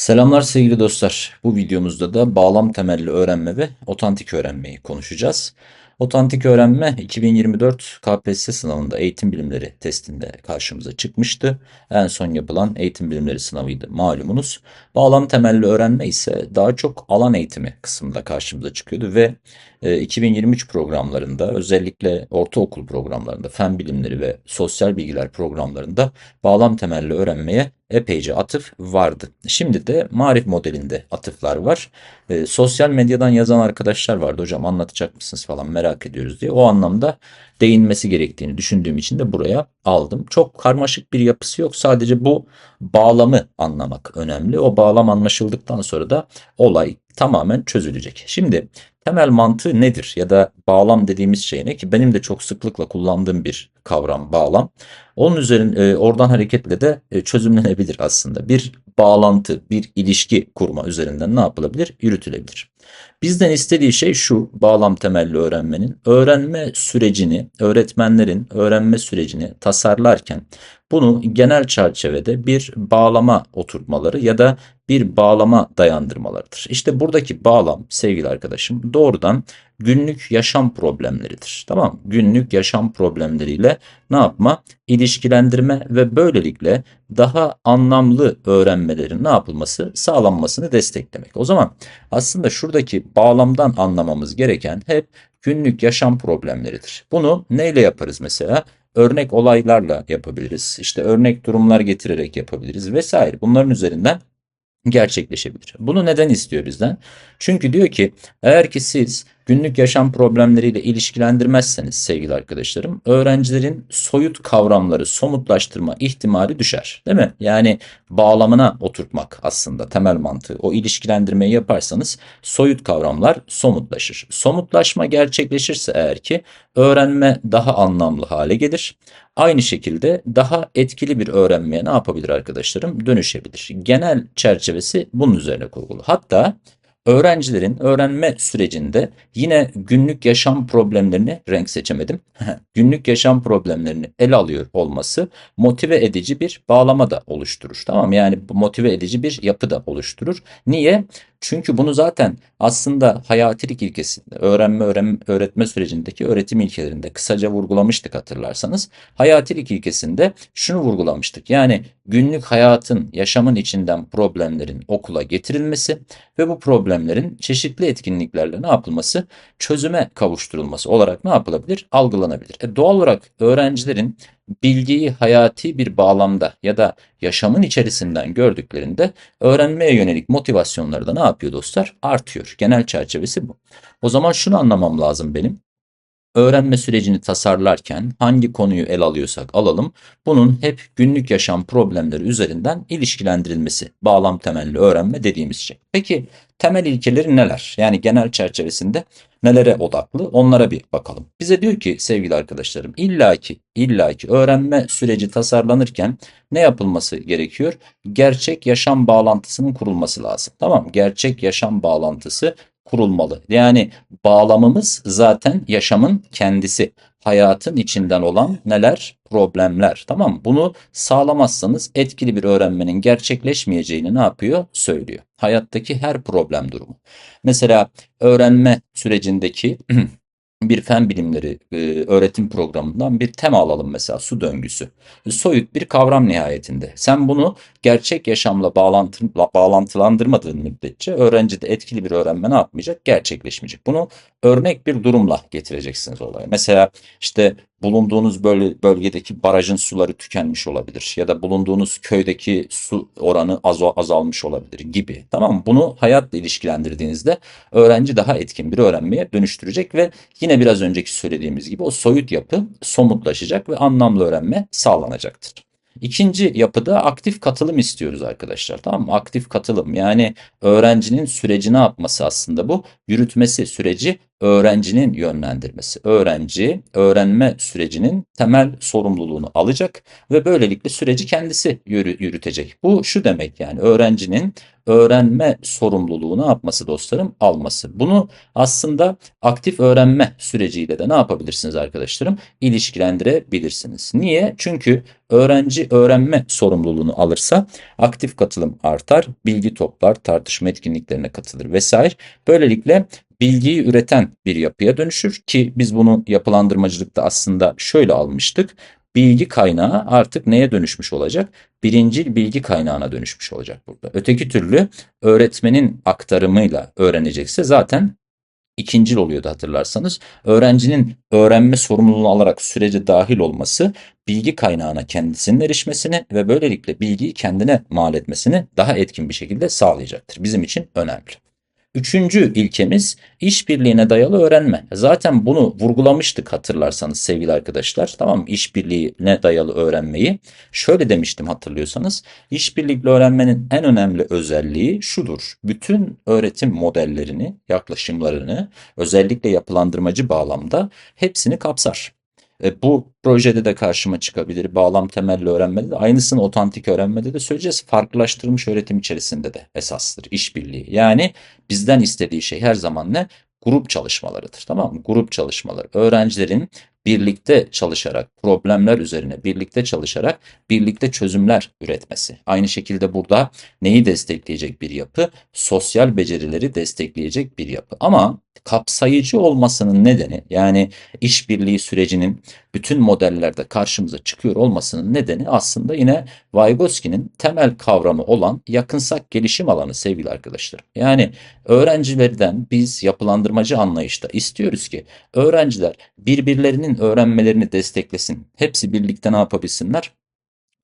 Selamlar sevgili dostlar. Bu videomuzda da bağlam temelli öğrenme ve otantik öğrenmeyi konuşacağız. Otantik öğrenme 2024 KPSS sınavında eğitim bilimleri testinde karşımıza çıkmıştı. En son yapılan eğitim bilimleri sınavıydı malumunuz. Bağlam temelli öğrenme ise daha çok alan eğitimi kısmında karşımıza çıkıyordu ve e, 2023 programlarında özellikle ortaokul programlarında fen bilimleri ve sosyal bilgiler programlarında bağlam temelli öğrenmeye epeyce atıf vardı. Şimdi de marif modelinde atıflar var. E, sosyal medyadan yazan arkadaşlar vardı. Hocam anlatacak mısınız falan merak ediyoruz diye. O anlamda değinmesi gerektiğini düşündüğüm için de buraya aldım. Çok karmaşık bir yapısı yok. Sadece bu bağlamı anlamak önemli. O bağlam anlaşıldıktan sonra da olay tamamen çözülecek. Şimdi temel mantığı nedir ya da bağlam dediğimiz şey ne ki benim de çok sıklıkla kullandığım bir kavram bağlam. Onun üzerine e, oradan hareketle de e, çözümlenebilir aslında. Bir bağlantı, bir ilişki kurma üzerinden ne yapılabilir? Yürütülebilir. Bizden istediği şey şu bağlam temelli öğrenmenin öğrenme sürecini, öğretmenlerin öğrenme sürecini tasarlarken bunu genel çerçevede bir bağlama oturtmaları ya da bir bağlama dayandırmalarıdır. İşte buradaki bağlam sevgili arkadaşım doğrudan günlük yaşam problemleridir. Tamam? Günlük yaşam problemleriyle ne yapma? İlişkilendirme ve böylelikle daha anlamlı öğrenmelerin ne yapılması? Sağlanmasını desteklemek. O zaman aslında şuradaki bağlamdan anlamamız gereken hep günlük yaşam problemleridir. Bunu neyle yaparız mesela? Örnek olaylarla yapabiliriz. İşte örnek durumlar getirerek yapabiliriz vesaire. Bunların üzerinden gerçekleşebilir. Bunu neden istiyor bizden? Çünkü diyor ki eğer ki siz günlük yaşam problemleriyle ilişkilendirmezseniz sevgili arkadaşlarım öğrencilerin soyut kavramları somutlaştırma ihtimali düşer. Değil mi? Yani bağlamına oturtmak aslında temel mantığı. O ilişkilendirmeyi yaparsanız soyut kavramlar somutlaşır. Somutlaşma gerçekleşirse eğer ki öğrenme daha anlamlı hale gelir. Aynı şekilde daha etkili bir öğrenmeye ne yapabilir arkadaşlarım? Dönüşebilir. Genel çerçevesi bunun üzerine kurgulu. Hatta öğrencilerin öğrenme sürecinde yine günlük yaşam problemlerini renk seçemedim. günlük yaşam problemlerini ele alıyor olması motive edici bir bağlama da oluşturur. Tamam yani motive edici bir yapı da oluşturur. Niye? Çünkü bunu zaten aslında hayatilik ilkesinde, öğrenme öğrenme, öğretme sürecindeki öğretim ilkelerinde kısaca vurgulamıştık hatırlarsanız. Hayatilik ilkesinde şunu vurgulamıştık. Yani günlük hayatın, yaşamın içinden problemlerin okula getirilmesi ve bu problemlerin çeşitli etkinliklerle ne yapılması? Çözüme kavuşturulması olarak ne yapılabilir? Algılanabilir. E doğal olarak öğrencilerin bilgiyi hayati bir bağlamda ya da yaşamın içerisinden gördüklerinde öğrenmeye yönelik motivasyonları da ne yapıyor dostlar? Artıyor. Genel çerçevesi bu. O zaman şunu anlamam lazım benim. Öğrenme sürecini tasarlarken hangi konuyu el alıyorsak alalım, bunun hep günlük yaşam problemleri üzerinden ilişkilendirilmesi, bağlam temelli öğrenme dediğimiz şey. Peki temel ilkeleri neler? Yani genel çerçevesinde nelere odaklı? Onlara bir bakalım. Bize diyor ki sevgili arkadaşlarım illaki illaki öğrenme süreci tasarlanırken ne yapılması gerekiyor? Gerçek yaşam bağlantısının kurulması lazım. Tamam Gerçek yaşam bağlantısı kurulmalı. Yani bağlamımız zaten yaşamın kendisi. Hayatın içinden olan neler? Problemler. Tamam Bunu sağlamazsanız etkili bir öğrenmenin gerçekleşmeyeceğini ne yapıyor? Söylüyor. Hayattaki her problem durumu. Mesela öğrenme sürecindeki bir fen bilimleri e, öğretim programından bir tema alalım mesela su döngüsü. Soyut bir kavram nihayetinde. Sen bunu gerçek yaşamla bağlantı, bağlantılandırmadığın müddetçe öğrenci de etkili bir öğrenme ne yapmayacak? Gerçekleşmeyecek. Bunu örnek bir durumla getireceksiniz olaya. Mesela işte bulunduğunuz bölgedeki barajın suları tükenmiş olabilir ya da bulunduğunuz köydeki su oranı az azalmış olabilir gibi. Tamam mı? Bunu hayatla ilişkilendirdiğinizde öğrenci daha etkin bir öğrenmeye dönüştürecek ve yine biraz önceki söylediğimiz gibi o soyut yapı somutlaşacak ve anlamlı öğrenme sağlanacaktır. İkinci yapıda aktif katılım istiyoruz arkadaşlar. Tamam mı? Aktif katılım yani öğrencinin süreci ne yapması aslında bu? Yürütmesi, süreci öğrencinin yönlendirmesi. Öğrenci öğrenme sürecinin temel sorumluluğunu alacak ve böylelikle süreci kendisi yürü- yürütecek. Bu şu demek yani öğrencinin öğrenme sorumluluğunu yapması dostlarım alması. Bunu aslında aktif öğrenme süreciyle de ne yapabilirsiniz arkadaşlarım? İlişkilendirebilirsiniz. Niye? Çünkü öğrenci öğrenme sorumluluğunu alırsa aktif katılım artar, bilgi toplar, tartışma etkinliklerine katılır vesaire. Böylelikle bilgiyi üreten bir yapıya dönüşür ki biz bunu yapılandırmacılıkta aslında şöyle almıştık. Bilgi kaynağı artık neye dönüşmüş olacak? Birincil bilgi kaynağına dönüşmüş olacak burada. Öteki türlü öğretmenin aktarımıyla öğrenecekse zaten ikincil oluyordu hatırlarsanız. Öğrencinin öğrenme sorumluluğunu alarak sürece dahil olması bilgi kaynağına kendisinin erişmesini ve böylelikle bilgiyi kendine mal etmesini daha etkin bir şekilde sağlayacaktır. Bizim için önemli. Üçüncü ilkemiz işbirliğine dayalı öğrenme. Zaten bunu vurgulamıştık hatırlarsanız sevgili arkadaşlar. Tamam mı? İşbirliğine dayalı öğrenmeyi. Şöyle demiştim hatırlıyorsanız. İşbirlikli öğrenmenin en önemli özelliği şudur. Bütün öğretim modellerini, yaklaşımlarını özellikle yapılandırmacı bağlamda hepsini kapsar. E, bu projede de karşıma çıkabilir. Bağlam temelli öğrenmede de aynısını otantik öğrenmede de söyleyeceğiz. Farklılaştırılmış öğretim içerisinde de esastır işbirliği. Yani bizden istediği şey her zaman ne? Grup çalışmalarıdır. Tamam mı? Grup çalışmaları. Öğrencilerin birlikte çalışarak, problemler üzerine birlikte çalışarak birlikte çözümler üretmesi. Aynı şekilde burada neyi destekleyecek bir yapı? Sosyal becerileri destekleyecek bir yapı. Ama kapsayıcı olmasının nedeni yani işbirliği sürecinin bütün modellerde karşımıza çıkıyor olmasının nedeni aslında yine Vygotsky'nin temel kavramı olan yakınsak gelişim alanı sevgili arkadaşlar. Yani öğrencilerden biz yapılandırmacı anlayışta istiyoruz ki öğrenciler birbirlerinin öğrenmelerini desteklesin. Hepsi birlikte ne yapabilsinler?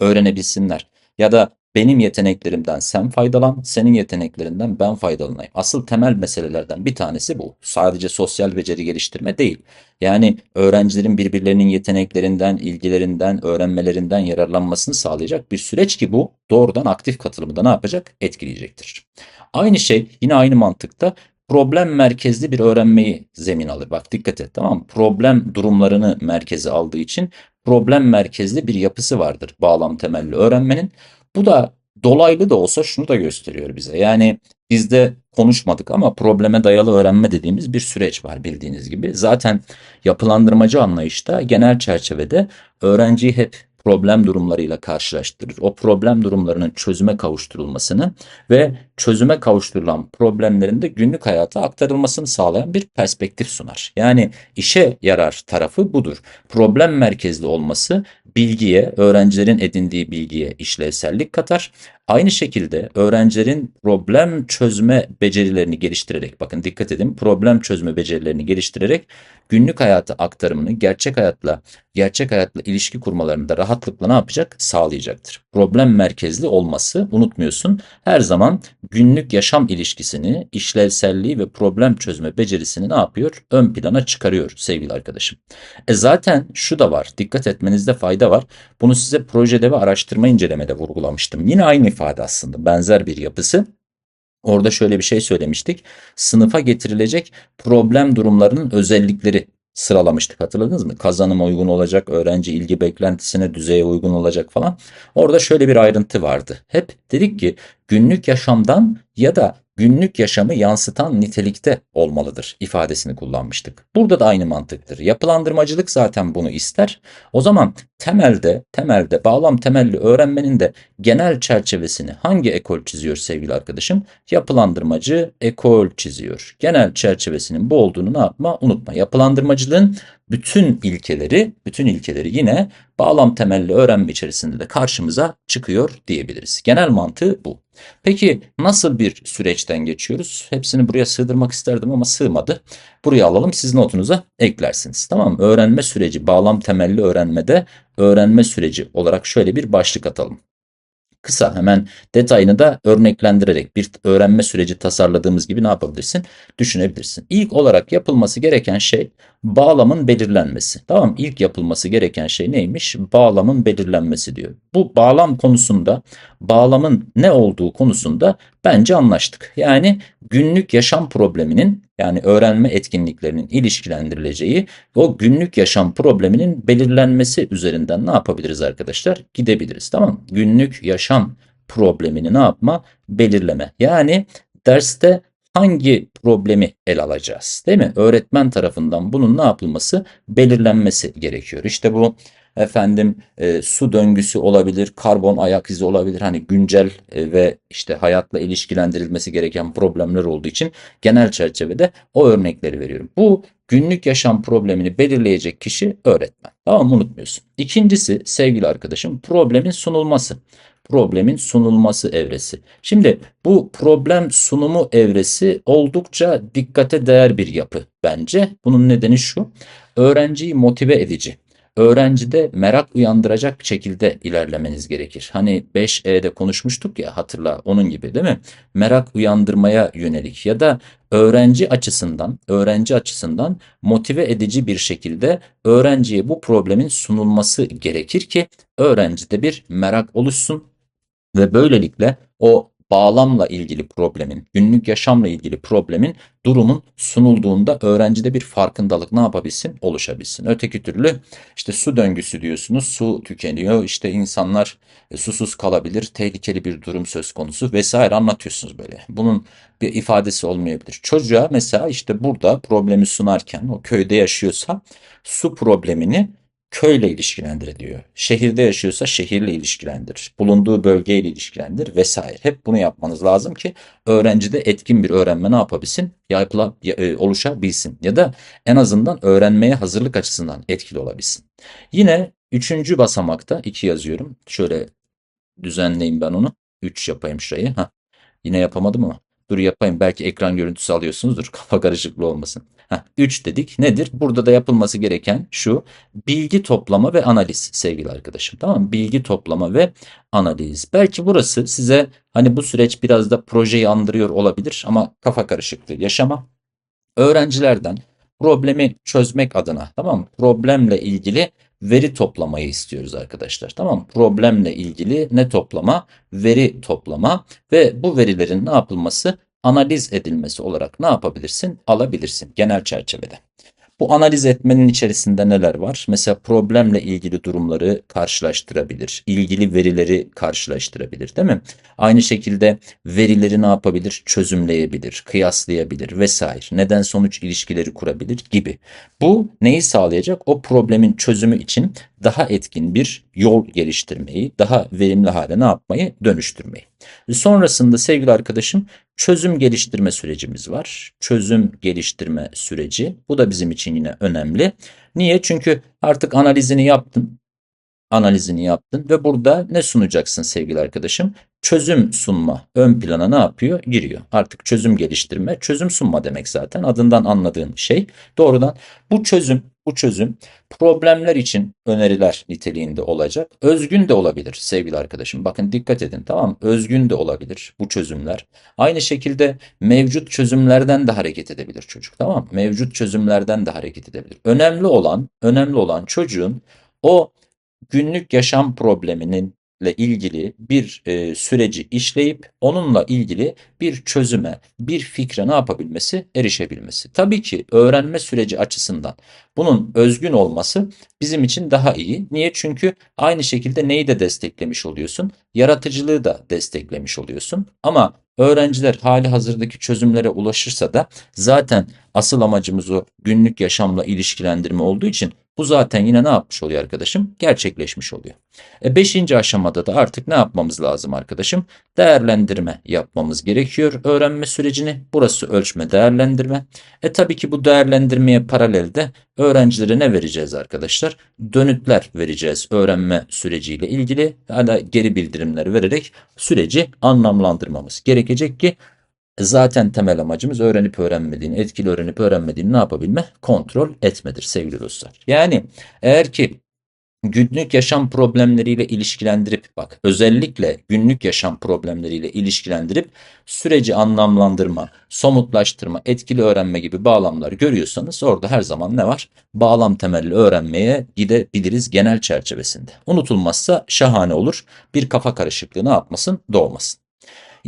Öğrenebilsinler. Ya da benim yeteneklerimden sen faydalan, senin yeteneklerinden ben faydalanayım. Asıl temel meselelerden bir tanesi bu. Sadece sosyal beceri geliştirme değil. Yani öğrencilerin birbirlerinin yeteneklerinden, ilgilerinden, öğrenmelerinden yararlanmasını sağlayacak bir süreç ki bu doğrudan aktif katılımı da ne yapacak? Etkileyecektir. Aynı şey yine aynı mantıkta problem merkezli bir öğrenmeyi zemin alır. Bak dikkat et tamam mı? Problem durumlarını merkeze aldığı için problem merkezli bir yapısı vardır bağlam temelli öğrenmenin. Bu da dolaylı da olsa şunu da gösteriyor bize. Yani bizde konuşmadık ama probleme dayalı öğrenme dediğimiz bir süreç var bildiğiniz gibi. Zaten yapılandırmacı anlayışta genel çerçevede öğrenciyi hep problem durumlarıyla karşılaştırır. O problem durumlarının çözüme kavuşturulmasını ve çözüme kavuşturulan problemlerin de günlük hayata aktarılmasını sağlayan bir perspektif sunar. Yani işe yarar tarafı budur. Problem merkezli olması bilgiye, öğrencilerin edindiği bilgiye işlevsellik katar. Aynı şekilde öğrencilerin problem çözme becerilerini geliştirerek, bakın dikkat edin, problem çözme becerilerini geliştirerek günlük hayata aktarımını gerçek hayatla, gerçek hayatla ilişki kurmalarını da rahatlıkla ne yapacak? Sağlayacaktır. Problem merkezli olması unutmuyorsun. Her zaman günlük yaşam ilişkisini, işlevselliği ve problem çözme becerisini ne yapıyor? Ön plana çıkarıyor sevgili arkadaşım. E zaten şu da var. Dikkat etmenizde fayda var. Bunu size projede ve araştırma incelemede vurgulamıştım. Yine aynı ifade aslında. Benzer bir yapısı. Orada şöyle bir şey söylemiştik. Sınıfa getirilecek problem durumlarının özellikleri sıralamıştık hatırladınız mı? Kazanıma uygun olacak, öğrenci ilgi beklentisine, düzeye uygun olacak falan. Orada şöyle bir ayrıntı vardı. Hep dedik ki günlük yaşamdan ya da günlük yaşamı yansıtan nitelikte olmalıdır ifadesini kullanmıştık. Burada da aynı mantıktır. Yapılandırmacılık zaten bunu ister. O zaman temelde temelde bağlam temelli öğrenmenin de genel çerçevesini hangi ekol çiziyor sevgili arkadaşım? Yapılandırmacı ekol çiziyor. Genel çerçevesinin bu olduğunu ne yapma? Unutma. Yapılandırmacılığın bütün ilkeleri, bütün ilkeleri yine bağlam temelli öğrenme içerisinde de karşımıza çıkıyor diyebiliriz. Genel mantığı bu. Peki nasıl bir süreçten geçiyoruz? Hepsini buraya sığdırmak isterdim ama sığmadı. Buraya alalım siz notunuza eklersiniz. Tamam mı? Öğrenme süreci, bağlam temelli öğrenmede öğrenme süreci olarak şöyle bir başlık atalım. Kısa hemen detayını da örneklendirerek bir öğrenme süreci tasarladığımız gibi ne yapabilirsin? Düşünebilirsin. İlk olarak yapılması gereken şey bağlamın belirlenmesi. Tamam İlk yapılması gereken şey neymiş? Bağlamın belirlenmesi diyor. Bu bağlam konusunda bağlamın ne olduğu konusunda bence anlaştık. Yani günlük yaşam probleminin yani öğrenme etkinliklerinin ilişkilendirileceği o günlük yaşam probleminin belirlenmesi üzerinden ne yapabiliriz arkadaşlar? Gidebiliriz tamam mı? Günlük yaşam problemini ne yapma? Belirleme. Yani derste hangi problemi ele alacağız? Değil mi? Öğretmen tarafından bunun ne yapılması? Belirlenmesi gerekiyor. İşte bu efendim e, su döngüsü olabilir, karbon ayak izi olabilir. Hani güncel e, ve işte hayatla ilişkilendirilmesi gereken problemler olduğu için genel çerçevede o örnekleri veriyorum. Bu günlük yaşam problemini belirleyecek kişi öğretmen. Tamam? Unutmuyorsun. İkincisi sevgili arkadaşım problemin sunulması problemin sunulması evresi. Şimdi bu problem sunumu evresi oldukça dikkate değer bir yapı bence. Bunun nedeni şu. Öğrenciyi motive edici, öğrencide merak uyandıracak şekilde ilerlemeniz gerekir. Hani 5E'de konuşmuştuk ya hatırla onun gibi değil mi? Merak uyandırmaya yönelik ya da öğrenci açısından, öğrenci açısından motive edici bir şekilde öğrenciye bu problemin sunulması gerekir ki öğrencide bir merak oluşsun ve böylelikle o bağlamla ilgili problemin, günlük yaşamla ilgili problemin, durumun sunulduğunda öğrencide bir farkındalık ne yapabilsin? Oluşabilsin. Öteki türlü işte su döngüsü diyorsunuz, su tükeniyor, işte insanlar e, susuz kalabilir, tehlikeli bir durum söz konusu vesaire anlatıyorsunuz böyle. Bunun bir ifadesi olmayabilir. Çocuğa mesela işte burada problemi sunarken o köyde yaşıyorsa su problemini köyle ilişkilendir diyor. Şehirde yaşıyorsa şehirle ilişkilendir. Bulunduğu bölgeyle ilişkilendir vesaire. Hep bunu yapmanız lazım ki öğrencide etkin bir öğrenme ne yapabilsin? Yapıla, e, oluşabilsin. Ya da en azından öğrenmeye hazırlık açısından etkili olabilsin. Yine üçüncü basamakta iki yazıyorum. Şöyle düzenleyeyim ben onu. Üç yapayım şurayı. Heh. Yine yapamadım ama. Dur yapayım. Belki ekran görüntüsü alıyorsunuzdur. Kafa karışıklığı olmasın. Heh, 3 dedik. Nedir? Burada da yapılması gereken şu. Bilgi toplama ve analiz sevgili arkadaşım. Tamam mı? Bilgi toplama ve analiz. Belki burası size hani bu süreç biraz da projeyi andırıyor olabilir ama kafa karışıklığı yaşama. Öğrencilerden problemi çözmek adına tamam mı? Problemle ilgili veri toplamayı istiyoruz arkadaşlar. Tamam Problemle ilgili ne toplama? Veri toplama ve bu verilerin ne yapılması? Analiz edilmesi olarak ne yapabilirsin? Alabilirsin genel çerçevede. Bu analiz etmenin içerisinde neler var? Mesela problemle ilgili durumları karşılaştırabilir, ilgili verileri karşılaştırabilir, değil mi? Aynı şekilde verileri ne yapabilir? Çözümleyebilir, kıyaslayabilir vesaire. Neden sonuç ilişkileri kurabilir gibi. Bu neyi sağlayacak? O problemin çözümü için daha etkin bir yol geliştirmeyi, daha verimli hale ne yapmayı? Dönüştürmeyi. Sonrasında sevgili arkadaşım çözüm geliştirme sürecimiz var. Çözüm geliştirme süreci. Bu da bizim için yine önemli. Niye? Çünkü artık analizini yaptın. Analizini yaptın ve burada ne sunacaksın sevgili arkadaşım? Çözüm sunma ön plana ne yapıyor? Giriyor. Artık çözüm geliştirme, çözüm sunma demek zaten adından anladığın şey. Doğrudan bu çözüm bu çözüm problemler için öneriler niteliğinde olacak. Özgün de olabilir sevgili arkadaşım. Bakın dikkat edin tamam? Özgün de olabilir bu çözümler. Aynı şekilde mevcut çözümlerden de hareket edebilir çocuk tamam? Mevcut çözümlerden de hareket edebilir. Önemli olan, önemli olan çocuğun o günlük yaşam probleminin ilgili bir e, süreci işleyip onunla ilgili bir çözüme, bir fikre ne yapabilmesi, erişebilmesi. Tabii ki öğrenme süreci açısından bunun özgün olması bizim için daha iyi. Niye? Çünkü aynı şekilde neyi de desteklemiş oluyorsun? Yaratıcılığı da desteklemiş oluyorsun. Ama öğrenciler hali hazırdaki çözümlere ulaşırsa da zaten asıl amacımız o günlük yaşamla ilişkilendirme olduğu için bu zaten yine ne yapmış oluyor arkadaşım? Gerçekleşmiş oluyor. E beşinci aşamada da artık ne yapmamız lazım arkadaşım? Değerlendirme yapmamız gerekiyor öğrenme sürecini. Burası ölçme değerlendirme. E tabii ki bu değerlendirmeye paralelde öğrencilere ne vereceğiz arkadaşlar? Dönütler vereceğiz öğrenme süreciyle ilgili. Hala geri bildirimler vererek süreci anlamlandırmamız gerekecek ki Zaten temel amacımız öğrenip öğrenmediğini, etkili öğrenip öğrenmediğini ne yapabilme? Kontrol etmedir sevgili dostlar. Yani eğer ki günlük yaşam problemleriyle ilişkilendirip bak özellikle günlük yaşam problemleriyle ilişkilendirip süreci anlamlandırma, somutlaştırma, etkili öğrenme gibi bağlamlar görüyorsanız orada her zaman ne var? Bağlam temelli öğrenmeye gidebiliriz genel çerçevesinde. Unutulmazsa şahane olur. Bir kafa karışıklığı ne yapmasın? Doğmasın.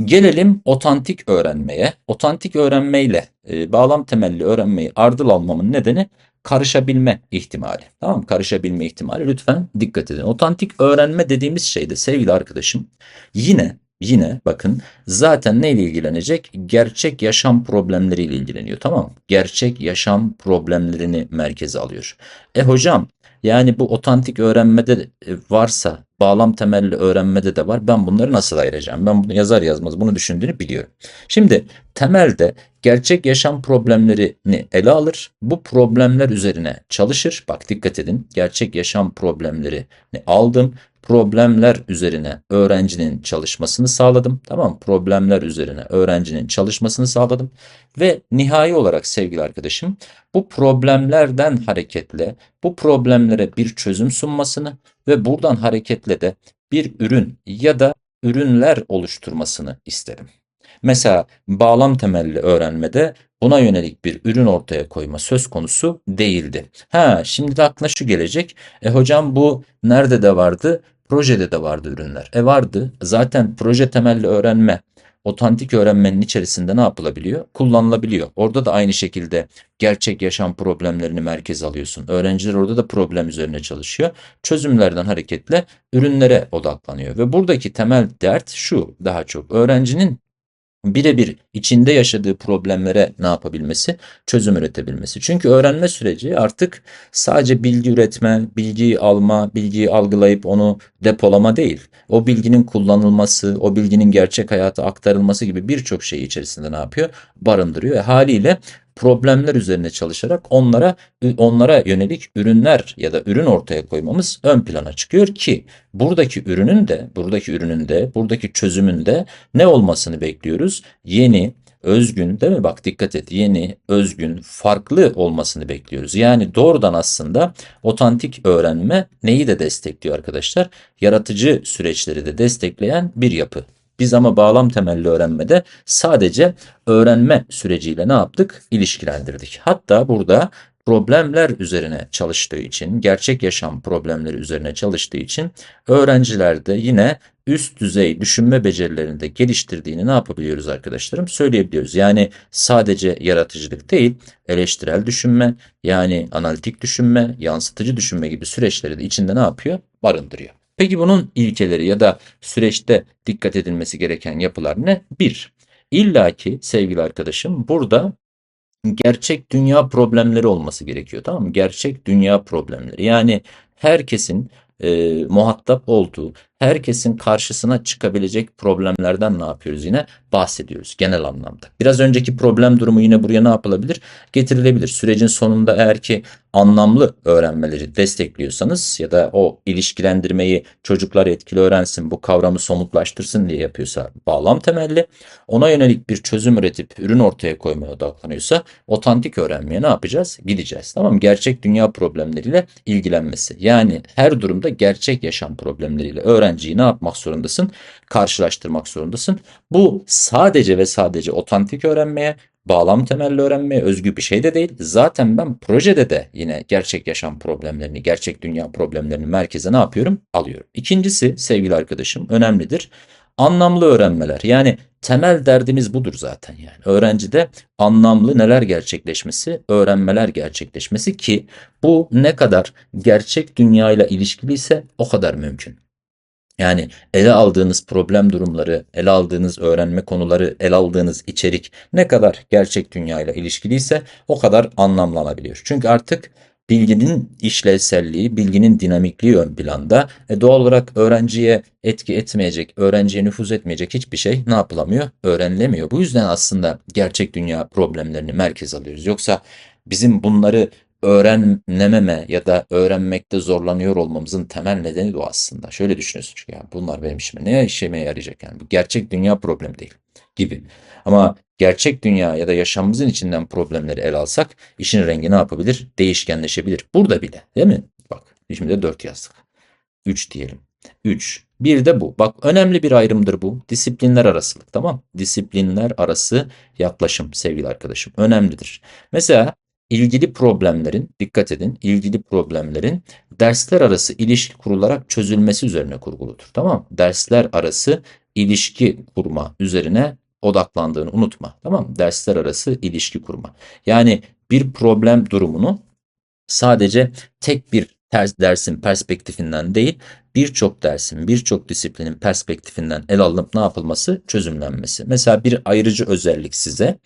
Gelelim otantik öğrenmeye. Otantik öğrenmeyle e, bağlam temelli öğrenmeyi ardıl almamın nedeni karışabilme ihtimali. Tamam mı? Karışabilme ihtimali. Lütfen dikkat edin. Otantik öğrenme dediğimiz şeyde sevgili arkadaşım yine yine bakın zaten neyle ilgilenecek? Gerçek yaşam problemleriyle ilgileniyor. Tamam mı? Gerçek yaşam problemlerini merkeze alıyor. E hocam yani bu otantik öğrenmede e, varsa bağlam temelli öğrenmede de var. Ben bunları nasıl ayıracağım? Ben bunu yazar yazmaz bunu düşündüğünü biliyorum. Şimdi temelde gerçek yaşam problemlerini ele alır. Bu problemler üzerine çalışır. Bak dikkat edin. Gerçek yaşam problemlerini aldım. Problemler üzerine öğrencinin çalışmasını sağladım. Tamam Problemler üzerine öğrencinin çalışmasını sağladım. Ve nihai olarak sevgili arkadaşım bu problemlerden hareketle bu problemlere bir çözüm sunmasını ve buradan hareketle de bir ürün ya da ürünler oluşturmasını isterim. Mesela bağlam temelli öğrenmede buna yönelik bir ürün ortaya koyma söz konusu değildi. Ha şimdi de aklına şu gelecek. E hocam bu nerede de vardı? Projede de vardı ürünler. E vardı. Zaten proje temelli öğrenme otantik öğrenmenin içerisinde ne yapılabiliyor? Kullanılabiliyor. Orada da aynı şekilde gerçek yaşam problemlerini merkez alıyorsun. Öğrenciler orada da problem üzerine çalışıyor. Çözümlerden hareketle ürünlere odaklanıyor. Ve buradaki temel dert şu daha çok öğrencinin birebir içinde yaşadığı problemlere ne yapabilmesi? Çözüm üretebilmesi. Çünkü öğrenme süreci artık sadece bilgi üretme, bilgiyi alma, bilgiyi algılayıp onu depolama değil. O bilginin kullanılması, o bilginin gerçek hayata aktarılması gibi birçok şeyi içerisinde ne yapıyor? Barındırıyor. E, haliyle problemler üzerine çalışarak onlara onlara yönelik ürünler ya da ürün ortaya koymamız ön plana çıkıyor ki buradaki ürünün de buradaki ürünün de buradaki çözümün de ne olmasını bekliyoruz? Yeni, özgün değil mi? Bak dikkat et yeni, özgün, farklı olmasını bekliyoruz. Yani doğrudan aslında otantik öğrenme neyi de destekliyor arkadaşlar? Yaratıcı süreçleri de destekleyen bir yapı. Biz ama bağlam temelli öğrenmede sadece öğrenme süreciyle ne yaptık? İlişkilendirdik. Hatta burada problemler üzerine çalıştığı için, gerçek yaşam problemleri üzerine çalıştığı için öğrencilerde yine üst düzey düşünme becerilerinde geliştirdiğini ne yapabiliyoruz arkadaşlarım? Söyleyebiliyoruz. Yani sadece yaratıcılık değil, eleştirel düşünme, yani analitik düşünme, yansıtıcı düşünme gibi süreçleri de içinde ne yapıyor? Barındırıyor. Peki bunun ilkeleri ya da süreçte dikkat edilmesi gereken yapılar ne? Bir, illaki sevgili arkadaşım burada gerçek dünya problemleri olması gerekiyor tamam mı? Gerçek dünya problemleri. Yani herkesin e, muhatap olduğu, herkesin karşısına çıkabilecek problemlerden ne yapıyoruz yine? Bahsediyoruz genel anlamda. Biraz önceki problem durumu yine buraya ne yapılabilir? Getirilebilir. Sürecin sonunda eğer ki anlamlı öğrenmeleri destekliyorsanız ya da o ilişkilendirmeyi çocuklar etkili öğrensin, bu kavramı somutlaştırsın diye yapıyorsa bağlam temelli, ona yönelik bir çözüm üretip ürün ortaya koymaya odaklanıyorsa otantik öğrenmeye ne yapacağız? Gideceğiz. Tamam mı? Gerçek dünya problemleriyle ilgilenmesi. Yani her durumda gerçek yaşam problemleriyle öğrenciyi ne yapmak zorundasın? Karşılaştırmak zorundasın. Bu sadece ve sadece otantik öğrenmeye bağlam temelli öğrenmeye özgü bir şey de değil. Zaten ben projede de yine gerçek yaşam problemlerini, gerçek dünya problemlerini merkeze ne yapıyorum? Alıyorum. İkincisi sevgili arkadaşım önemlidir. Anlamlı öğrenmeler. Yani temel derdimiz budur zaten yani. Öğrencide anlamlı neler gerçekleşmesi, öğrenmeler gerçekleşmesi ki bu ne kadar gerçek dünyayla ilişkiliyse o kadar mümkün. Yani ele aldığınız problem durumları, ele aldığınız öğrenme konuları, ele aldığınız içerik ne kadar gerçek dünyayla ilişkiliyse o kadar anlamlanabiliyor. Çünkü artık bilginin işlevselliği, bilginin dinamikliği ön planda. E doğal olarak öğrenciye etki etmeyecek, öğrenciye nüfuz etmeyecek hiçbir şey ne yapılamıyor? Öğrenilemiyor. Bu yüzden aslında gerçek dünya problemlerini merkez alıyoruz. Yoksa bizim bunları öğrenememe ya da öğrenmekte zorlanıyor olmamızın temel nedeni de o aslında. Şöyle düşünüyorsun çünkü ya bunlar benim işime ne işime yarayacak yani bu gerçek dünya problemi değil gibi. Ama gerçek dünya ya da yaşamımızın içinden problemleri ele alsak işin rengi ne yapabilir? Değişkenleşebilir. Burada bile değil mi? Bak şimdi de 4 yazdık. 3 diyelim. 3. Bir de bu. Bak önemli bir ayrımdır bu. Disiplinler arasılık tamam. Disiplinler arası yaklaşım sevgili arkadaşım. Önemlidir. Mesela ilgili problemlerin, dikkat edin, ilgili problemlerin dersler arası ilişki kurularak çözülmesi üzerine kurguludur. Tamam Dersler arası ilişki kurma üzerine odaklandığını unutma. Tamam mı? Dersler arası ilişki kurma. Yani bir problem durumunu sadece tek bir ters dersin perspektifinden değil, birçok dersin, birçok disiplinin perspektifinden ele alınıp ne yapılması? Çözümlenmesi. Mesela bir ayrıcı özellik size.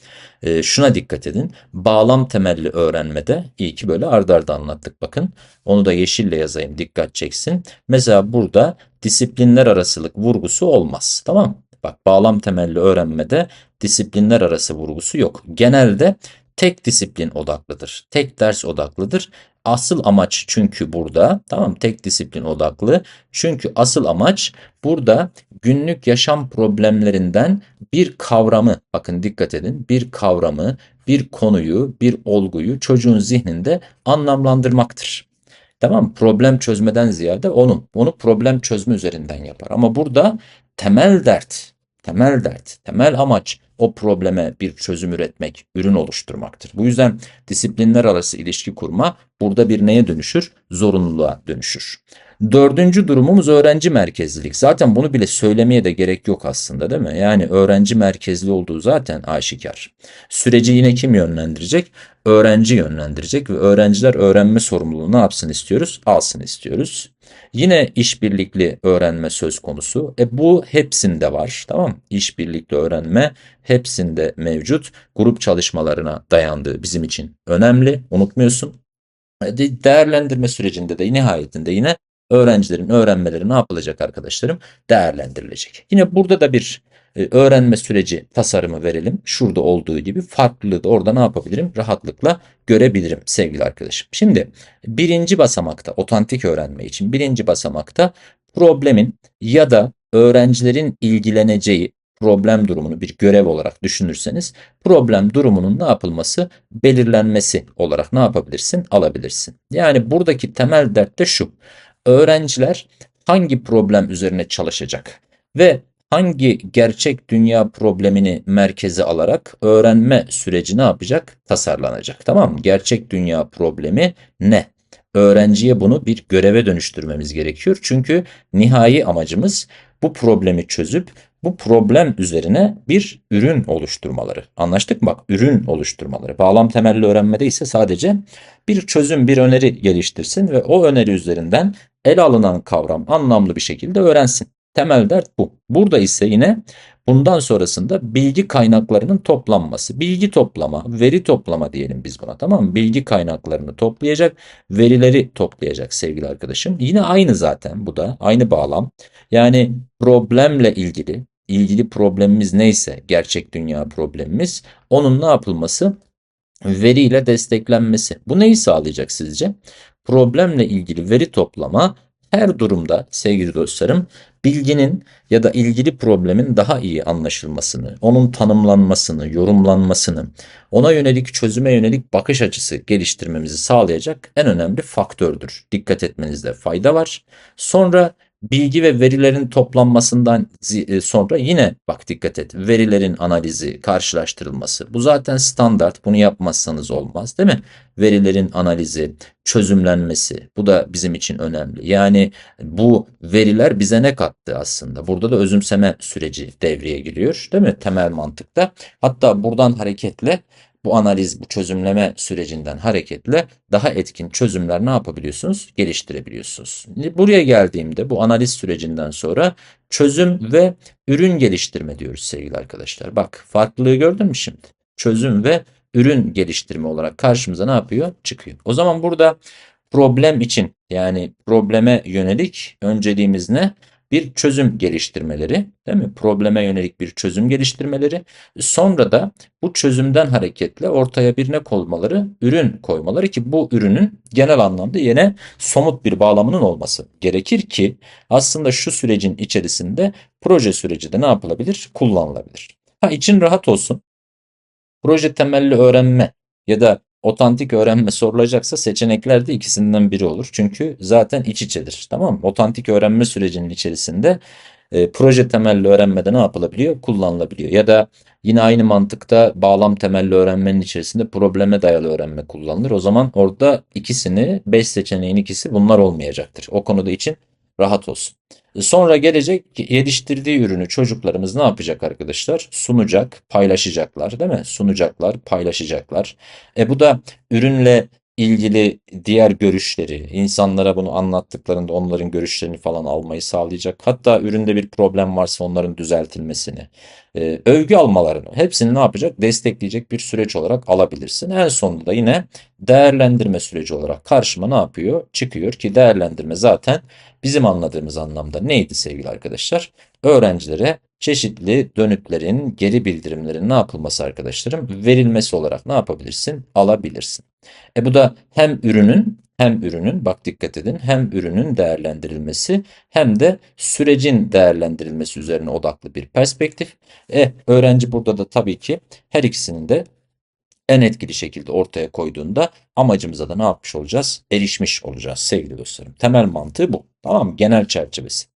e, şuna dikkat edin. Bağlam temelli öğrenmede, iyi ki böyle ardarda arda anlattık bakın. Onu da yeşille yazayım dikkat çeksin. Mesela burada disiplinler arasılık vurgusu olmaz. Tamam mı? Bak bağlam temelli öğrenmede disiplinler arası vurgusu yok. Genelde tek disiplin odaklıdır. Tek ders odaklıdır. Asıl amaç çünkü burada tamam tek disiplin odaklı. Çünkü asıl amaç burada günlük yaşam problemlerinden bir kavramı bakın dikkat edin bir kavramı bir konuyu bir olguyu çocuğun zihninde anlamlandırmaktır. Tamam problem çözmeden ziyade onun onu problem çözme üzerinden yapar. Ama burada temel dert temel dert temel amaç o probleme bir çözüm üretmek, ürün oluşturmaktır. Bu yüzden disiplinler arası ilişki kurma burada bir neye dönüşür? Zorunluluğa dönüşür. Dördüncü durumumuz öğrenci merkezlilik. Zaten bunu bile söylemeye de gerek yok aslında değil mi? Yani öğrenci merkezli olduğu zaten aşikar. Süreci yine kim yönlendirecek? Öğrenci yönlendirecek ve öğrenciler öğrenme sorumluluğunu ne yapsın istiyoruz? Alsın istiyoruz. Yine işbirlikli öğrenme söz konusu. E bu hepsinde var. Tamam? İşbirlikli öğrenme hepsinde mevcut. Grup çalışmalarına dayandığı bizim için önemli. Unutmuyorsun. E, de- Değerlendirme sürecinde de nihayetinde yine öğrencilerin öğrenmeleri ne yapılacak arkadaşlarım? Değerlendirilecek. Yine burada da bir öğrenme süreci tasarımı verelim. Şurada olduğu gibi farklılığı da orada ne yapabilirim? Rahatlıkla görebilirim sevgili arkadaşım. Şimdi birinci basamakta otantik öğrenme için birinci basamakta problemin ya da öğrencilerin ilgileneceği problem durumunu bir görev olarak düşünürseniz problem durumunun ne yapılması belirlenmesi olarak ne yapabilirsin alabilirsin. Yani buradaki temel dert de şu. Öğrenciler hangi problem üzerine çalışacak ve hangi gerçek dünya problemini merkeze alarak öğrenme süreci ne yapacak? Tasarlanacak. Tamam mı? Gerçek dünya problemi ne? Öğrenciye bunu bir göreve dönüştürmemiz gerekiyor. Çünkü nihai amacımız bu problemi çözüp bu problem üzerine bir ürün oluşturmaları. Anlaştık mı? Bak ürün oluşturmaları. Bağlam temelli öğrenmede ise sadece bir çözüm, bir öneri geliştirsin ve o öneri üzerinden ele alınan kavram anlamlı bir şekilde öğrensin. Temel dert bu. Burada ise yine bundan sonrasında bilgi kaynaklarının toplanması. Bilgi toplama, veri toplama diyelim biz buna tamam mı? Bilgi kaynaklarını toplayacak, verileri toplayacak sevgili arkadaşım. Yine aynı zaten bu da aynı bağlam. Yani problemle ilgili, ilgili problemimiz neyse gerçek dünya problemimiz onun ne yapılması? Veriyle desteklenmesi. Bu neyi sağlayacak sizce? Problemle ilgili veri toplama her durumda sevgili dostlarım bilginin ya da ilgili problemin daha iyi anlaşılmasını, onun tanımlanmasını, yorumlanmasını, ona yönelik çözüme yönelik bakış açısı geliştirmemizi sağlayacak en önemli faktördür. Dikkat etmenizde fayda var. Sonra bilgi ve verilerin toplanmasından e, sonra yine bak dikkat et verilerin analizi, karşılaştırılması. Bu zaten standart. Bunu yapmazsanız olmaz, değil mi? Verilerin analizi, çözümlenmesi. Bu da bizim için önemli. Yani bu veriler bize ne kattı aslında? Burada da özümseme süreci devreye giriyor, değil mi? Temel mantıkta. Hatta buradan hareketle bu analiz, bu çözümleme sürecinden hareketle daha etkin çözümler ne yapabiliyorsunuz? Geliştirebiliyorsunuz. Şimdi Buraya geldiğimde bu analiz sürecinden sonra çözüm ve ürün geliştirme diyoruz sevgili arkadaşlar. Bak farklılığı gördün mü şimdi? Çözüm ve ürün geliştirme olarak karşımıza ne yapıyor? Çıkıyor. O zaman burada problem için yani probleme yönelik önceliğimiz ne? Bir çözüm geliştirmeleri, değil mi? Probleme yönelik bir çözüm geliştirmeleri. Sonra da bu çözümden hareketle ortaya bir ne koymaları? Ürün koymaları ki bu ürünün genel anlamda yine somut bir bağlamının olması gerekir ki aslında şu sürecin içerisinde proje süreci de ne yapılabilir? Kullanılabilir. Ha için rahat olsun. Proje temelli öğrenme ya da otantik öğrenme sorulacaksa seçeneklerde ikisinden biri olur. Çünkü zaten iç içedir. Tamam mı? Otantik öğrenme sürecinin içerisinde e, proje temelli öğrenmede ne yapılabiliyor? Kullanılabiliyor. Ya da yine aynı mantıkta bağlam temelli öğrenmenin içerisinde probleme dayalı öğrenme kullanılır. O zaman orada ikisini 5 seçeneğin ikisi bunlar olmayacaktır. O konuda için rahat olsun. Sonra gelecek yetiştirdiği ürünü çocuklarımız ne yapacak arkadaşlar? Sunacak, paylaşacaklar değil mi? Sunacaklar, paylaşacaklar. E bu da ürünle ilgili diğer görüşleri, insanlara bunu anlattıklarında onların görüşlerini falan almayı sağlayacak. Hatta üründe bir problem varsa onların düzeltilmesini, e, övgü almalarını, hepsini ne yapacak? Destekleyecek bir süreç olarak alabilirsin. En sonunda da yine değerlendirme süreci olarak karşıma ne yapıyor? Çıkıyor ki değerlendirme zaten bizim anladığımız anlamda neydi sevgili arkadaşlar? Öğrencilere çeşitli dönütlerin, geri bildirimlerin ne yapılması arkadaşlarım? Verilmesi olarak ne yapabilirsin? Alabilirsin. E bu da hem ürünün hem ürünün bak dikkat edin hem ürünün değerlendirilmesi hem de sürecin değerlendirilmesi üzerine odaklı bir perspektif. E öğrenci burada da tabii ki her ikisinin de en etkili şekilde ortaya koyduğunda amacımıza da ne yapmış olacağız? Erişmiş olacağız sevgili dostlarım. Temel mantığı bu. Tamam mı? Genel çerçevesi.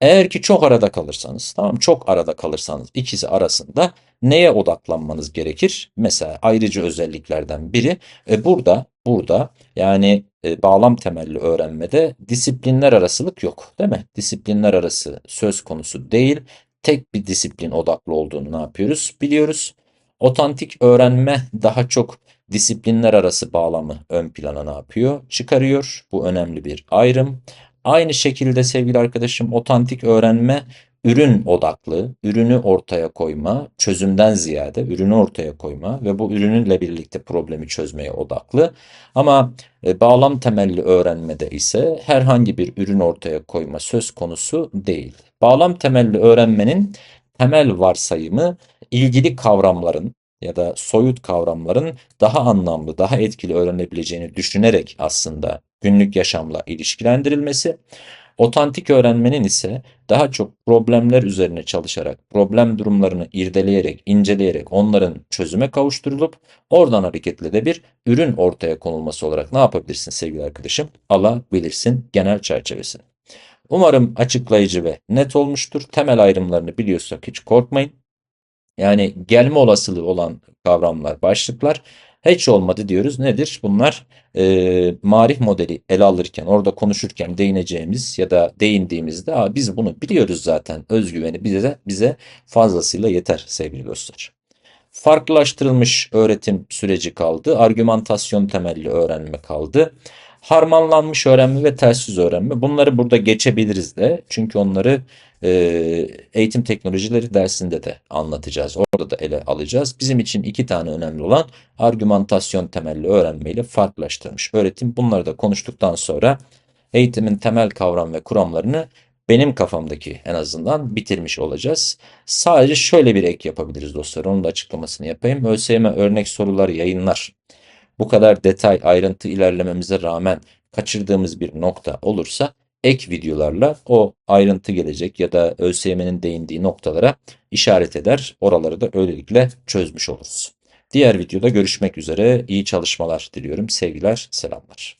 Eğer ki çok arada kalırsanız, tamam çok arada kalırsanız ikisi arasında neye odaklanmanız gerekir? Mesela ayrıcı özelliklerden biri e, burada burada yani e, bağlam temelli öğrenmede disiplinler arasılık yok, değil mi? Disiplinler arası söz konusu değil. Tek bir disiplin odaklı olduğunu ne yapıyoruz? Biliyoruz. Otantik öğrenme daha çok disiplinler arası bağlamı ön plana ne yapıyor? Çıkarıyor. Bu önemli bir ayrım. Aynı şekilde sevgili arkadaşım otantik öğrenme ürün odaklı, ürünü ortaya koyma, çözümden ziyade ürünü ortaya koyma ve bu ürünle birlikte problemi çözmeye odaklı. Ama e, bağlam temelli öğrenmede ise herhangi bir ürün ortaya koyma söz konusu değil. Bağlam temelli öğrenmenin temel varsayımı ilgili kavramların ya da soyut kavramların daha anlamlı, daha etkili öğrenebileceğini düşünerek aslında günlük yaşamla ilişkilendirilmesi. Otantik öğrenmenin ise daha çok problemler üzerine çalışarak, problem durumlarını irdeleyerek, inceleyerek onların çözüme kavuşturulup oradan hareketle de bir ürün ortaya konulması olarak ne yapabilirsin sevgili arkadaşım? Alabilirsin genel çerçevesini. Umarım açıklayıcı ve net olmuştur. Temel ayrımlarını biliyorsak hiç korkmayın. Yani gelme olasılığı olan kavramlar, başlıklar hiç olmadı diyoruz. Nedir? Bunlar e, marif modeli ele alırken, orada konuşurken değineceğimiz ya da değindiğimizde Aa, biz bunu biliyoruz zaten. Özgüveni bize bize fazlasıyla yeter sevgili dostlar. Farklılaştırılmış öğretim süreci kaldı. Argümantasyon temelli öğrenme kaldı. Harmanlanmış öğrenme ve ters yüz öğrenme. Bunları burada geçebiliriz de. Çünkü onları e, eğitim teknolojileri dersinde de anlatacağız. Orada da ele alacağız. Bizim için iki tane önemli olan argümantasyon temelli öğrenme ile farklılaştırmış öğretim. Bunları da konuştuktan sonra eğitimin temel kavram ve kuramlarını benim kafamdaki en azından bitirmiş olacağız. Sadece şöyle bir ek yapabiliriz dostlar. Onun da açıklamasını yapayım. ÖSYM örnek soruları yayınlar. Bu kadar detay, ayrıntı ilerlememize rağmen kaçırdığımız bir nokta olursa ek videolarla o ayrıntı gelecek ya da ÖSYM'nin değindiği noktalara işaret eder. Oraları da öylelikle çözmüş oluruz. Diğer videoda görüşmek üzere. İyi çalışmalar diliyorum. Sevgiler, selamlar.